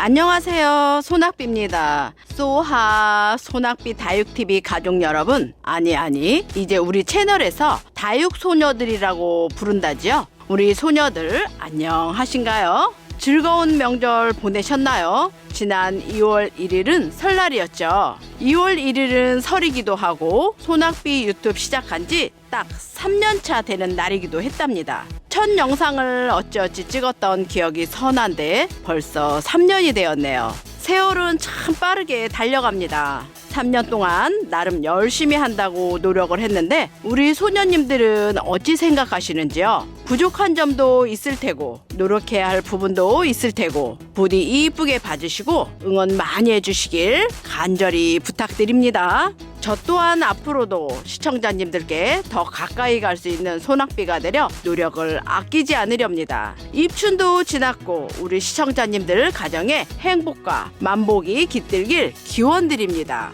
안녕하세요. 소낙비입니다. 소하 소낙비 다육TV 가족 여러분. 아니, 아니. 이제 우리 채널에서 다육소녀들이라고 부른다지요? 우리 소녀들 안녕하신가요? 즐거운 명절 보내셨나요? 지난 2월 1일은 설날이었죠. 2월 1일은 설이기도 하고 소낙비 유튜브 시작한 지 딱 3년차 되는 날이기도 했답니다. 첫 영상을 어찌어찌 찍었던 기억이 선한데 벌써 3년이 되었네요. 세월은 참 빠르게 달려갑니다. 3년 동안 나름 열심히 한다고 노력을 했는데 우리 소녀님들은 어찌 생각하시는지요? 부족한 점도 있을 테고 노력해야 할 부분도 있을 테고 부디 이쁘게 봐주시고 응원 많이 해주시길 간절히 부탁드립니다. 저 또한 앞으로도 시청자님들께 더 가까이 갈 수 있는 소낙비가 되려 노력을 아끼지 않으렵니다. 입춘도 지났고 우리 시청자님들 가정에 행복과 만복이 깃들길 기원드립니다.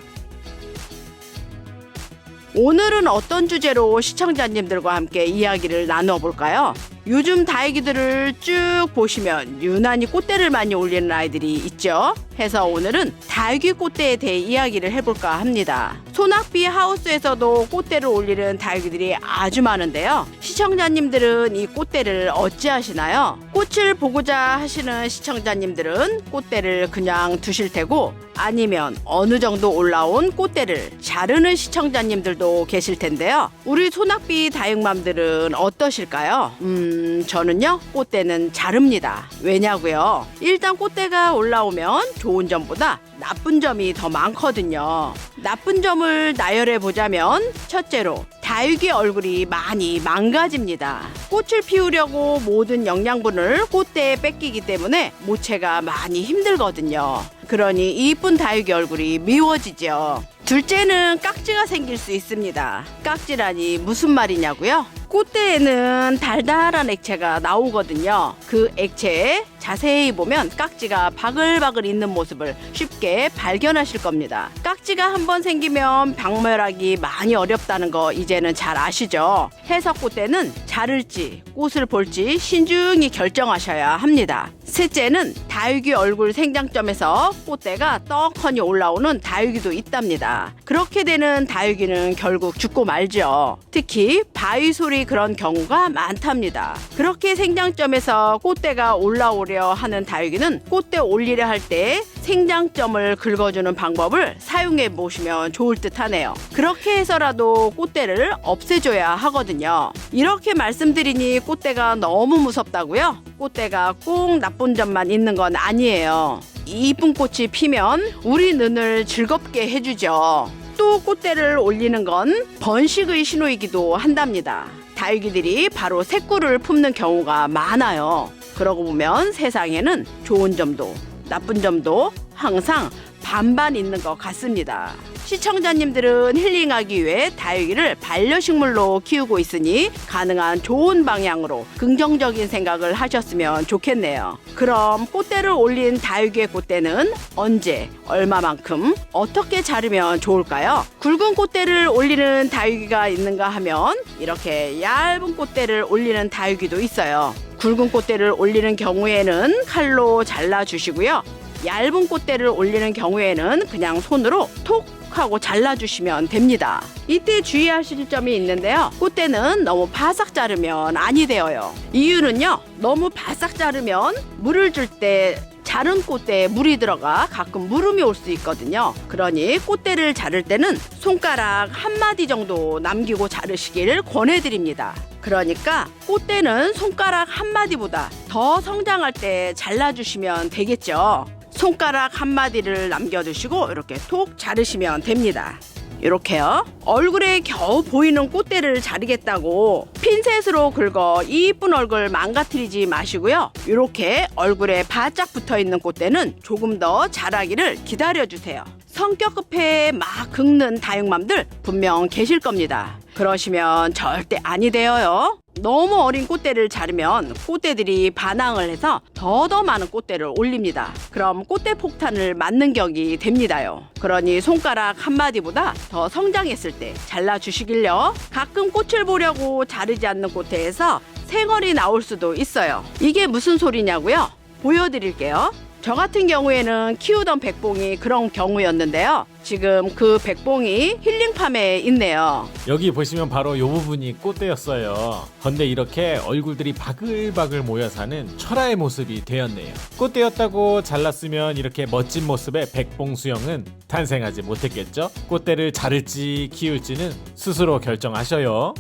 오늘은 어떤 주제로 시청자님들과 함께 이야기를 나눠볼까요? 요즘 다이기들을 쭉 보시면 유난히 꽃대를 많이 올리는 아이들이 있죠. 해서 오늘은 다육이 꽃대에 대해 이야기를 해볼까 합니다. 소낙비 하우스에서도 꽃대를 올리는 다육이들이 아주 많은데요. 시청자님들은 이 꽃대를 어찌 하시나요? 꽃을 보고자 하시는 시청자님들은 꽃대를 그냥 두실 테고 아니면 어느 정도 올라온 꽃대를 자르는 시청자님들도 계실 텐데요. 우리 소낙비 다육맘들은 어떠실까요? 음, 저는요, 꽃대는 자릅니다. 왜냐고요? 일단 꽃대가 올라오면 좋은 점보다 나쁜 점이 더 많거든요. 나쁜 점을 나열해 보자면 첫째로 다육이 얼굴이 많이 망가집니다. 꽃을 피우려고 모든 영양분을 꽃대에 뺏기기 때문에 모체가 많이 힘들거든요. 그러니 이쁜 다육이 얼굴이 미워지죠. 둘째는 깍지가 생길 수 있습니다. 깍지라니 무슨 말이냐고요? 꽃대에는 달달한 액체가 나오거든요. 그 액체에 자세히 보면 깍지가 바글바글 있는 모습을 쉽게 발견하실 겁니다. 깍지가 한번 생기면 박멸하기 많이 어렵다는 거 이제는 잘 아시죠? 해석 꽃대는 자를지 꽃을 볼지 신중히 결정하셔야 합니다. 셋째는 다육이 얼굴 생장점에서 꽃대가 떡하니 올라오는 다육이도 있답니다. 그렇게 되는 다육이는 결국 죽고 말죠. 특히 바위 소리 그런 경우가 많답니다. 그렇게 생장점에서 꽃대가 올라오려 하는 다육이는 꽃대 올리려 할때 생장점을 긁어주는 방법을 사용해 보시면 좋을 듯 하네요. 그렇게 해서라도 꽃대를 없애줘야 하거든요. 이렇게 말씀드리니 꽃대가 너무 무섭다고요? 꽃대가 꼭 나쁜 점만 있는 건 아니에요. 이쁜 꽃이 피면 우리 눈을 즐겁게 해주죠. 또 꽃대를 올리는 건 번식의 신호이기도 한답니다. 다육이들이 바로 새꿀을 품는 경우가 많아요. 그러고 보면 세상에는 좋은 점도 나쁜 점도 항상 반반 있는 것 같습니다. 시청자님들은 힐링하기 위해 다육이를 반려식물로 키우고 있으니 가능한 좋은 방향으로 긍정적인 생각을 하셨으면 좋겠네요. 그럼 꽃대를 올린 다육이의 꽃대는 언제, 얼마만큼, 어떻게 자르면 좋을까요? 굵은 꽃대를 올리는 다육이가 있는가 하면 이렇게 얇은 꽃대를 올리는 다육이도 있어요. 굵은 꽃대를 올리는 경우에는 칼로 잘라 주시고요. 얇은 꽃대를 올리는 경우에는 그냥 손으로 톡 하고 잘라주시면 됩니다. 이때 주의하실 점이 있는데요. 꽃대는 너무 바싹 자르면 아니 되어요. 이유는요. 너무 바싹 자르면 물을 줄때 자른 꽃대에 물이 들어가 가끔 물음이 올 수 있거든요. 그러니 꽃대를 자를 때는 손가락 한 마디 정도 남기고 자르시길 권해드립니다. 그러니까 꽃대는 손가락 한 마디보다 더 성장할 때 잘라주시면 되겠죠. 손가락 한 마디를 남겨두시고 이렇게 톡 자르시면 됩니다. 이렇게요. 얼굴에 겨우 보이는 꽃대를 자르겠다고 핀셋으로 긁어 이쁜 얼굴 망가뜨리지 마시고요. 이렇게 얼굴에 바짝 붙어 있는 꽃대는 조금 더 자라기를 기다려 주세요. 성격 급해 막 긁는 다육맘들 분명 계실 겁니다. 그러시면 절대 아니 되어요. 너무 어린 꽃대를 자르면 꽃대들이 반항을 해서 더더 많은 꽃대를 올립니다. 그럼 꽃대 폭탄을 맞는 격이 됩니다요. 그러니 손가락 한 마디보다 더 성장했을 때 잘라 주시길요. 가끔 꽃을 보려고 자르지 않는 꽃대에서 생얼이 나올 수도 있어요. 이게 무슨 소리냐고요? 보여드릴게요. 저 같은 경우에는 키우던 백봉이 그런 경우였는데요. 지금 그 백봉이 힐링팜에 있네요. 여기 보시면 바로 요 부분이 꽃대였어요. 근데 이렇게 얼굴들이 바글바글 모여 사는 철화의 모습이 되었네요. 꽃대였다고 잘랐으면 이렇게 멋진 모습의 백봉 수영은 탄생하지 못했겠죠? 꽃대를 자를지 키울지는 스스로 결정하셔요.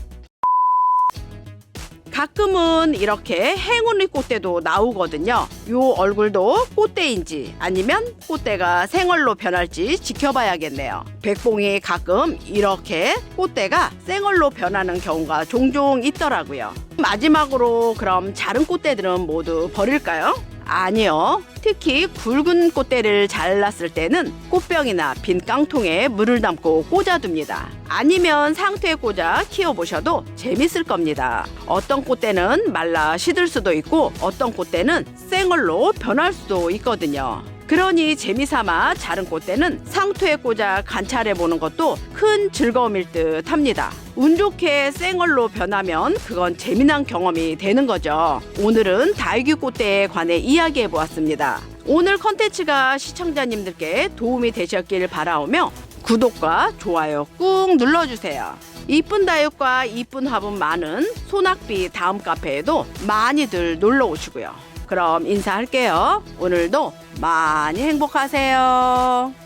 가끔은 이렇게 행운의 꽃대도 나오거든요. 요 얼굴도 꽃대인지 아니면 꽃대가 생얼로 변할지 지켜봐야겠네요. 백봉이 가끔 이렇게 꽃대가 생얼로 변하는 경우가 종종 있더라고요. 마지막으로 그럼 자른 꽃대들은 모두 버릴까요? 아니요. 특히 굵은 꽃대를 잘랐을 때는 꽃병이나 빈 깡통에 물을 담고 꽂아둡니다. 아니면 상태에 꽂아 키워보셔도 재밌을 겁니다. 어떤 꽃대는 말라 시들 수도 있고 어떤 꽃대는 생얼로 변할 수도 있거든요. 그러니 재미삼아 자른 꽃대는 상토에 꽂아 관찰해 보는 것도 큰 즐거움일 듯 합니다. 운 좋게 생얼로 변하면 그건 재미난 경험이 되는 거죠. 오늘은 다육이 꽃대에 관해 이야기해 보았습니다. 오늘 컨텐츠가 시청자님들께 도움이 되셨길 바라오며 구독과 좋아요 꾹 눌러주세요. 이쁜 다육과 이쁜 화분 많은 소낙비 다음 카페에도 많이들 놀러 오시고요. 그럼 인사할게요. 오늘도 많이 행복하세요.